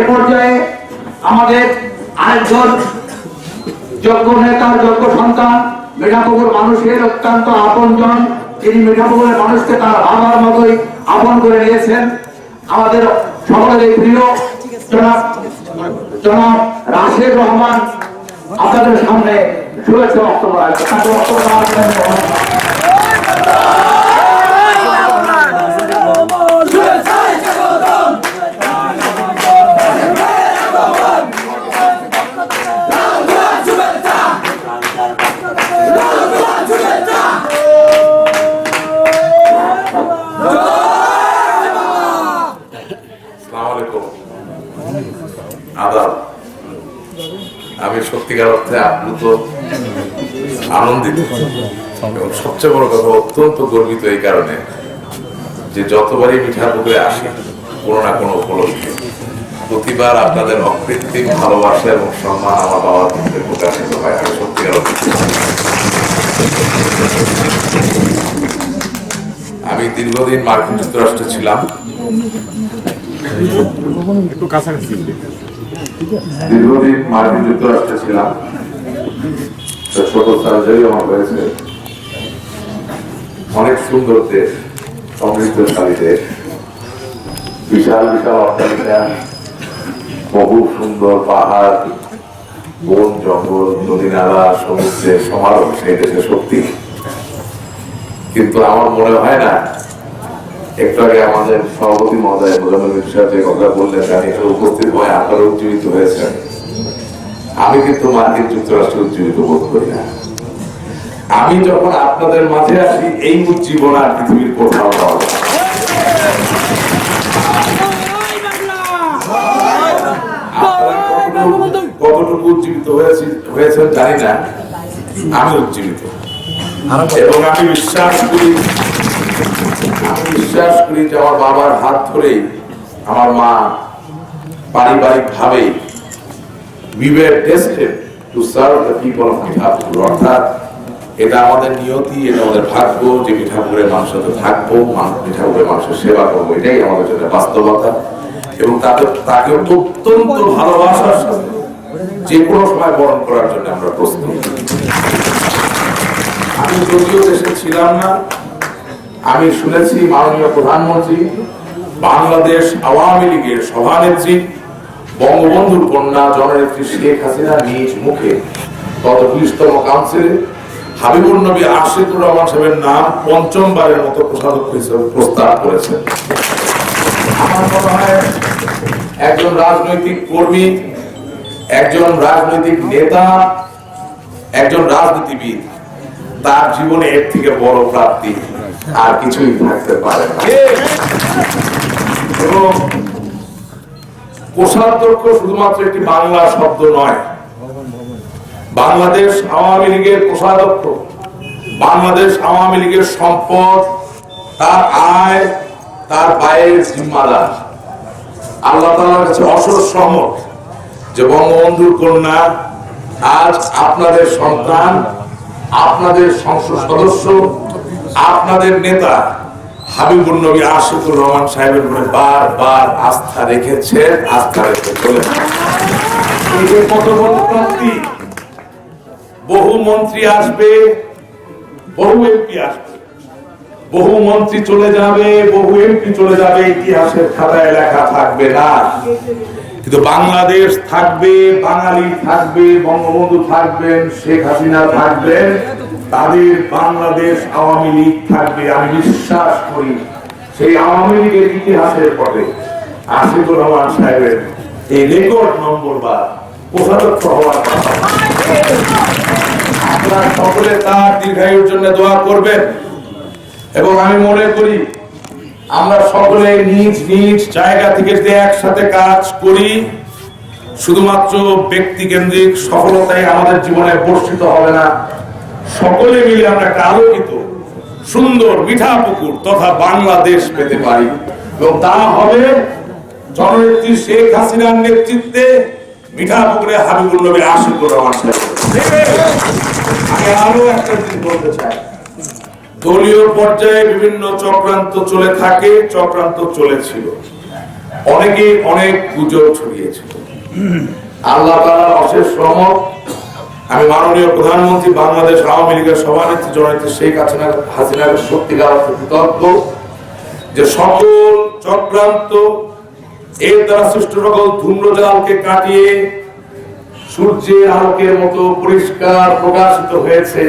এ পর্যায়ে আমাদের আরেকজন যোগ্য নেতার যোগ্য সন্তান মিঠাপুকুর মানুষের অত্যন্ত আপনজন। তিনি মিঠাপুকুরের মানুষকে তার বাবার মতোই আপন করে নিয়েছেন। আমাদের সকলের প্রিয় রাশেদ রহমান, আপনাদের সামনে শুভেচ্ছা বক্তব্য রাখবেন। আমি সত্যিকার অর্থে আপ্লুত, আনন্দিত। এবং সবচেয়ে বড় কথা, অত্যন্ত গর্বিত এই কারণে যে যতবারই মিঠা পুকুরে আসি, কোনো না কোনো উপলক্ষে প্রতিবার আপনাদের অকৃত্রিম ভালোবাসা এবং সম্মান আমার বাবার মধ্যে প্রকাশিত হয়, আমি সত্যিকার আমি দীর্ঘদিন মার্কিন যুক্তরাষ্ট্রে ছিলাম। দীর্ঘদিন মার্কিন যুক্তরাষ্ট্রে ছিলাম ছোট সার্জারি আমার হয়েছে। অনেক সুন্দর দেশ সমৃদ্ধশালী দেশ। বিশাল বিশাল অট্টালিকা, বহু সুন্দর পাহাড়, বন, জঙ্গল, নদী, নালা, সমুদ্রের সমারোহ সেই দেশে সত্যি কিন্তু আমার মনে হয় না একটু আগে আমাদের সভাপতি মহোদয় সাহেব যে কথা বললেন আমি উপস্থিত হয়ে আপনারা উজ্জীবিত হয়েছেন। আমি কিন্তু মার্কিন যুক্তরাষ্ট্রে উজ্জীবিত বোধ করি না। আমি যখন আপনাদের মাঝে আসি এই উজ্জীবন আর পৃথিবীর কোথাও পাওয়া যায় কতটুকু- কতটুকু উজ্জীবিত হয়েছি হয়েছেন জানি না। আমি উজ্জীবিত। এবং আমি বিশ্বাস করি বিশ্বাস করি যে আমার বাবার হাত ধরেই আমার মা পারিবারিক ভাবে এবং যে কোনো সময় বরণ করার জন্য আমরা প্রস্তুত। আমি যদিও দেশে ছিলাম না আমি শুনেছি মাননীয় প্রধানমন্ত্রী, বাংলাদেশ আওয়ামী লীগের সভানেত্রী, বঙ্গবন্ধুর কন্যা জননেত্রী শেখ হাসিনা নিজ মুখে। গত বিশতম কাউন্সিলে হাবিবুর নবী আশিকুর রহমান সাহেবের নাম পঞ্চমবারের মতো কোষাধ্যক্ষ হিসেবে প্রস্তাব করেছেন আমার মনে হয় একজন রাজনৈতিক কর্মী, একজন রাজনৈতিক নেতা, একজন রাজনীতিবিদ, তার জীবনে এর থেকে বড় প্রাপ্তি। আর কিছুই থাকতে পারে এবং কোষাধ্যক্ষ শুধুমাত্র একটি বাংলা শব্দ নয়। বাংলাদেশ আওয়ামী লীগের কোষাধ্যক্ষ, বাংলাদেশ আওয়ামী লীগের সম্পদ, তার আয়, তার ব্যয়ের জিম্মাদার। আল্লাহ তাআলার কাছে অসর সহমত যে বঙ্গবন্ধুর কন্যা আজ আপনাদের সন্তান, আপনাদের সংসদ সদস্য আপনাদের নেতা হাবিবুর নবী আশিকুর রহমান সাহেবের উপরে বারবার আস্থা রেখেছেন আস্থা রেখে চলেছেন কত বড় প্রাপ্তি বহু মন্ত্রী আসবে বহু এমপি আসবে। বহু মন্ত্রী চলে যাবে বহু এমপি চলে যাবে ইতিহাসের খাতায় লেখা থাকবে না। কিন্তু বাংলাদেশ থাকবে বাঙালি থাকবে বঙ্গবন্ধু থাকবেন শেখ হাসিনা থাকবেন। তাদের বাংলাদেশ আওয়ামী লীগ থাকবে, আমি বিশ্বাস করি। সেই আওয়ামী লীগের ইতিহাসের পথে আশিকুর রহমান সাহেবের এই রেকর্ড নম্বর বা কোষাধ্যক্ষ হওয়ার কথা। সকলে তার দীর্ঘায়ুর জন্য দোয়া করবেন। এবং আমি মনে করি, আমরা সকলে নিজ নিজ জায়গা থেকে যদি একসাথে কাজ করি, শুধুমাত্র ব্যক্তি কেন্দ্রিক সফলতাই আমাদের জীবনে বর্ষিত হবে না। সকলে মিলে আমরা একটা আলোকিত, সুন্দর মিঠা পুকুর তথা বাংলাদেশ পেতে পারি। এবং তা হবে জননেত্রী শেখ হাসিনার নেতৃত্বে মিঠা পুকুরে হাবিবুল নবী আমি আরও একটা জিনিস বলতে চাই। দলীয় পর্যায়ে বিভিন্ন চক্রান্ত চলে থাকে, চক্রান্ত চলেছিল। অনেকে অনেক গুজব ছড়িয়েছিল। আল্লাহ অশেষ রহমত আমি মাননীয় প্রধানমন্ত্রী বাংলাদেশ আওয়ামী লীগের সভানেত্রী জননেত্রী শেখ হাসিনা হাসিনার সত্যিকার অর্থে কৃতজ্ঞ যে সকল চক্রান্ত এর দ্বারা সৃষ্ট সকল ধূম্রজালকে কাটিয়ে সূর্যের আলোকের মতো পরিষ্কার প্রকাশিত হয়েছে।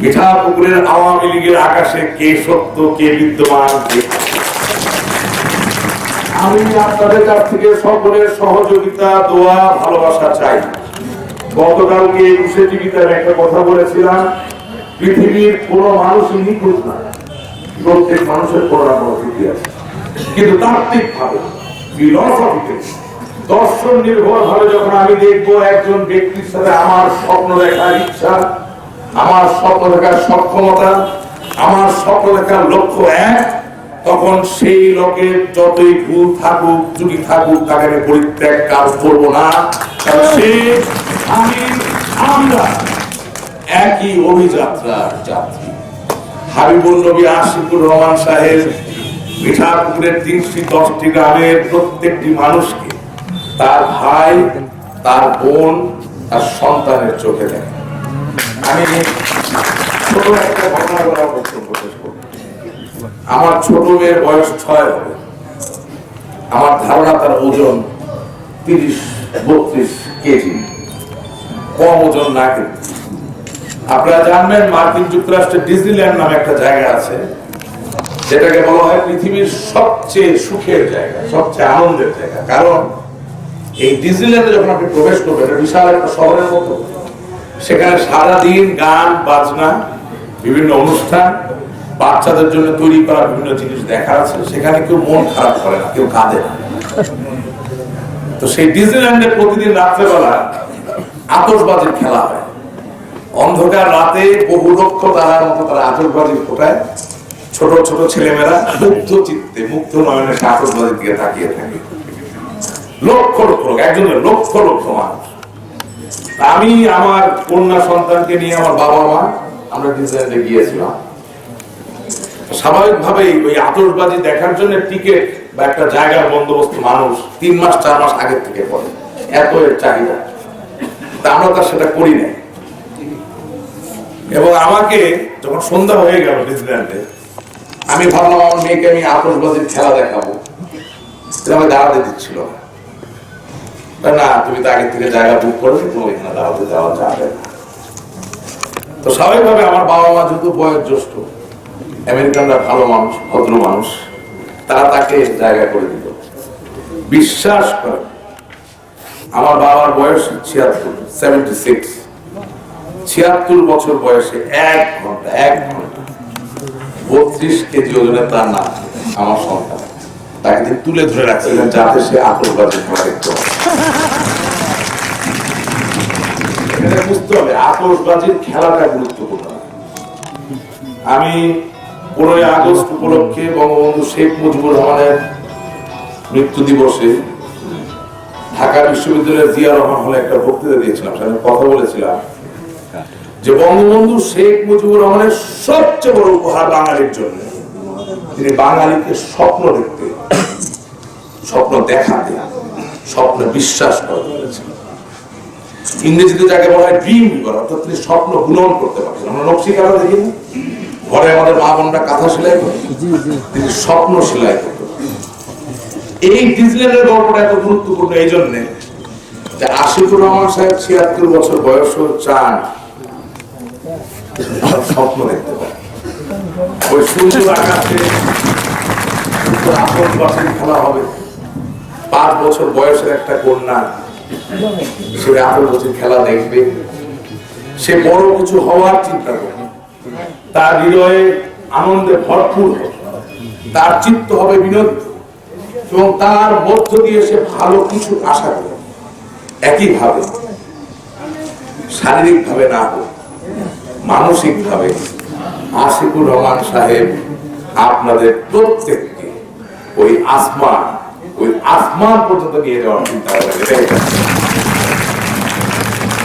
মিঠা পুকুরের আওয়ামী লীগের আকাশে কে সত্য, কে বিদ্যমান আমি আপনাদের কাছ থেকে সকলের সহযোগিতা, দোয়া, ভালোবাসা চাই। গতকালকে একুশে টিভিতে একটা কথা বলেছিলাম, পৃথিবীর কোন মানুষই নিখুঁত না, প্রত্যেক মানুষের কোনো না আছে। কিন্তু তাত্ত্বিক ভাবে ফিলসফিতে দর্শন নির্ভর ভাবে যখন আমি দেখব একজন ব্যক্তির সাথে আমার স্বপ্ন দেখার ইচ্ছা, আমার স্বপ্ন দেখার সক্ষমতা, আমার স্বপ্ন দেখার লক্ষ্য এক, তখন সেই লোকের যতই ভুল থাকুক, ত্রুটি থাকুক, তাকে পরিত্যাগ কাজ করব না। সে আমি, আমরা একই অভিযাত্রার যাত্রী। হাবিবুল নবী রহমান সাহেব, মিঠাপুরের দশটি গ্রামের প্রত্যেকটি মানুষকে তার ভাই, তার বোন, তার সন্তানের চোখে দেখে। আমি ছোট একটা ঘটনা বলার বক্তব্য আমার ছোট মেয়ের বয়স ছয় আমার ধারণা তার ওজন তিরিশ, বত্রিশ কেজি। কম ওজন না কিন্তু আপনারা জানবেন মার্কিন ডিজনিল্যান্ড নামে একটা জায়গা আছে, যেটাকে বলা হয় পৃথিবীর সবচেয়ে সুখের জায়গা, সবচেয়ে আনন্দের জায়গা। কারণ এই ডিজনিল্যান্ডে যখন আপনি প্রবেশ করবেন বিশাল একটা শহরের মতো। সেখানে সারাদিন গান, বাজনা, বিভিন্ন অনুষ্ঠান, বাচ্চাদের জন্য তৈরি করা বিভিন্ন জিনিস দেখা আছে। সেখানে কেউ মন খারাপ করে না, কেউ কাঁদে না। তো সেই ডিজনিল্যান্ডে প্রতিদিন রাত্রেবেলা আতসবাজির খেলা হয়। অন্ধকার রাতে বহু লক্ষ তারার মতো তারা আতসবাজি ফোটায়। ছোট ছোট ছেলেমেয়েরা মুগ্ধ চিত্তে, মুগ্ধ নয়নে সে আতসবাজির দিকে তাকিয়ে থাকে। লক্ষ লক্ষ লোক, একজনের লক্ষ লক্ষ মানুষ। আমি আমার কন্যা সন্তানকে নিয়ে আমার বাবা মা, আমরা ডিজনিল্যান্ডে গিয়েছিলাম। স্বাভাবিকভাবেই ওই আতসবাজি দেখার জন্য টিকিট বা একটা জায়গার বন্দোবস্ত মানুষ তিন মাস, চার মাস আগের থেকে পড়ে। এত এর চাহিদা। তা আমরা তো আর সেটা করি নাই। এবং আমাকে যখন সন্ধ্যা হয়ে গেল ডিজনিল্যান্ডে আমি ভাবলাম আমার মেয়েকে আমি আতসবাজির খেলা দেখাবো। আমাকে দাঁড়াতে দিচ্ছিল না। তুমি তো আগের থেকে জায়গা বুক করে তুমি এখানে দাঁড়াতে যাওয়া যাবে না। তো স্বাভাবিকভাবে আমার বাবা মা যেহেতু বয়স জ্যেষ্ঠ আমেরিকানরা ভালো মানুষ, ভদ্র মানুষ, তারা তাকে জায়গা করে দিল। বিশ্বাস করে আমার বাবার বয়স ছিয়াত্তর সেভেন্টি সিক্স ছিয়াত্তর বছর বয়সে এক ঘণ্টা এক ঘণ্টা বত্রিশ কেজি ওজনের তার নাম, আমার সন্তান। তাকে তিনি তুলে ধরে রাখছিলেন যাতে সে খেলা দেখতে বুঝতে হবে আতসবাজির খেলাটা গুরুত্বপূর্ণ। আমি পনেরোই আগস্ট উপলক্ষে বঙ্গবন্ধু শেখ মুজিবুর রহমানের মৃত্যু দিবসে ঢাকা বিশ্ববিদ্যালয়ের জিয়া রহমান হলে একটা বক্তৃতা দিয়েছিলাম সেখানে কথা বলেছিলাম যে বঙ্গবন্ধু শেখ মুজিবুর রহমানের সবচেয়ে বড় উপহার বাঙালির জন্য। তিনি বাঙালিকে স্বপ্ন দেখতে স্বপ্ন দেখাতে স্বপ্ন বিশ্বাস করতে পেরেছেন ইংরেজিতে যাকে বলা হয় ড্রিম করা অর্থাৎ তিনি স্বপ্ন পূরণ করতে পারছেন। আমরা নকশি কাটা দেখি ঘরে আমাদের মা বোনরা কাঁথা সেলাই করে। তিনি স্বপ্ন সেলাই পারতেন। এই ডিজনিল্যান্ডের গল্পটা এত গুরুত্বপূর্ণ এই জন্যে যে আশিকুর রহমান সাহেব ছিয়াত্তর বছর বয়স চান তার স্বপ্ন দেখতে ওই সুন্দর আকাশে আপন বাসের খেলা হবে। পাঁচ বছর বয়সের একটা কন্যা, সে আপন বছর খেলা দেখবে। সে বড় কিছু হওয়ার চিন্তা করবে। তার হৃদয়ে আনন্দে ভরপুর হবে। তার চিত্ত হবে বিনোদ এবং তার মধ্য দিয়ে সে ভালো কিছু আশা করবে একইভাবে, শারীরিকভাবে না হোক, মানসিকভাবে আশিকুর রহমান সাহেব আপনাদের প্রত্যেককে ওই আসমান ওই আসমান পর্যন্ত নিয়ে যাওয়ার চিন্তা এটাই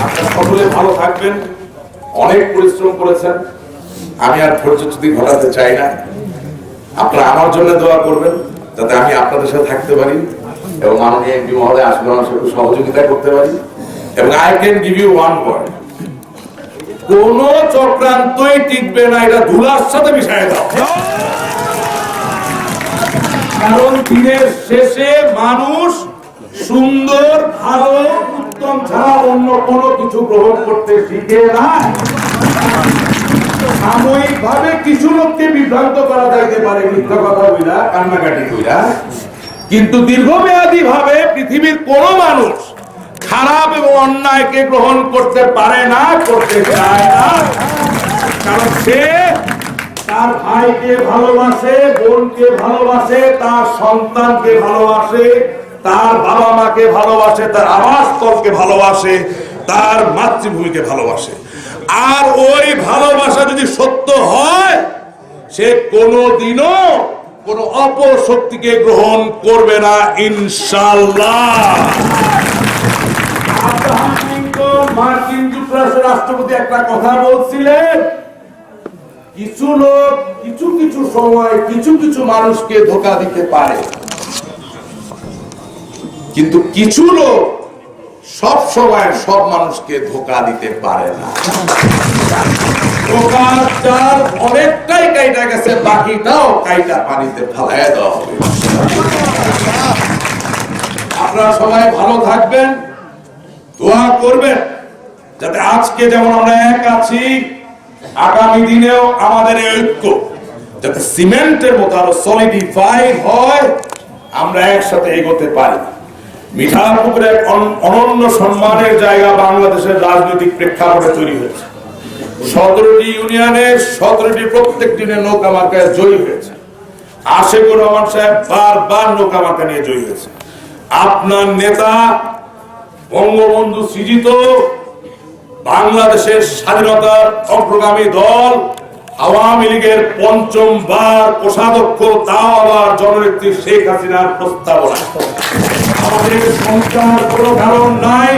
আপনারা সকলে ভালো থাকবেন, অনেক পরিশ্রম করেছেন, আমি আর ধৈর্য যদি ঘটাতে চাই না, আপনারা আমার জন্য দোয়া করবেন। যাতে আমি আপনাদের সাথে থাকতে পারি এবং মাননীয় এমপি মহোদয় আসলে আমার সাথে সহযোগিতা করতে পারি। এবং I can give you one word কোন চক্রান্তই টিকবে না, এটা ধুলার সাথে মিশাই দাও। কারণ দিনের শেষে মানুষ সুন্দর, ভালো, উত্তম ছাড়া অন্য কোনো কিছু গ্রহণ করতে শিখে না। সাময়িক ভাবে কিছু লোককে বিভ্রান্ত করা যাইতে পারে, মিথ্যা কথা বইলা কান্নাকাটি কইরা। কিন্তু দীর্ঘমেয়াদী ভাবে পৃথিবীর কোন মানুষ খারাপ এবং অন্যায়কে গ্রহণ করতে পারে না, করতে চায় না। কারণ সে তার ভাইকে ভালোবাসে, বোনকে ভালোবাসে, তার সন্তানকে ভালোবাসে, তার বাবা মাকে ভালোবাসে, তার আবাসস্থলকে ভালোবাসে। তার মাতৃভূমিকে ভালোবাসে। আর ওই ভালোবাসা যদি সত্য হয়, সে কোনোদিনও কোন অপশক্তিকে গ্রহণ করবে না ইনশাল্লাহ মার্কিন যুক্তরাষ্ট্রের রাষ্ট্রপতি একটা কথা বলছিলেন, কিছু লোক কিছু কিছু সময় কিছু কিছু মানুষকে ধোকা দিতে পারে। কিন্তু কিছু লোক সব সময় সব মানুষকে ধোকা দিতে পারে না। ভালো থাকবেন করবেন, যাতে আজকে যেমন আছি, আগামী দিনেও আমাদের ঐক্য যাতে সিমেন্টের মতো আরও সলিডিফাই হয়, আমরা একসাথে এগোতে পারি। মিঠাপুকুরে এক অন- অনন্য সম্মানের জায়গা বাংলাদেশের রাজনৈতিক প্রেক্ষাপটে তৈরি হয়েছে। সতেরোটি ইউনিয়নের সতেরোটি প্রত্যেক দিনে নৌকা মার্কায় জয়ী হয়েছে। আশেকুর রহমান সাহেব বারবার নৌকা মার্কা নিয়ে জয়ী হয়েছে। আপনার নেতা বঙ্গবন্ধু সৃজিত বাংলাদেশের স্বাধীনতার অগ্রগামী দল আওয়ামী লীগের পঞ্চম বার কোষাধ্যক্ষ তাও আবার জননেত্রী শেখ হাসিনার প্রস্তাবনা আমাদের সংখ্যার কোনো কারণ নাই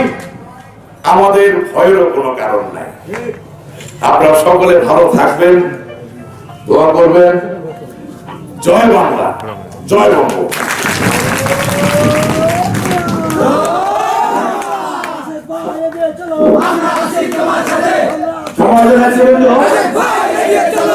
আমাদের ভয়েরও কোনো কারণ নাই। আপনারা সকলে ভালো থাকবেন দোয়া করবেন। জয় বাংলা জয় বঙ্গ। সমাজের ありがと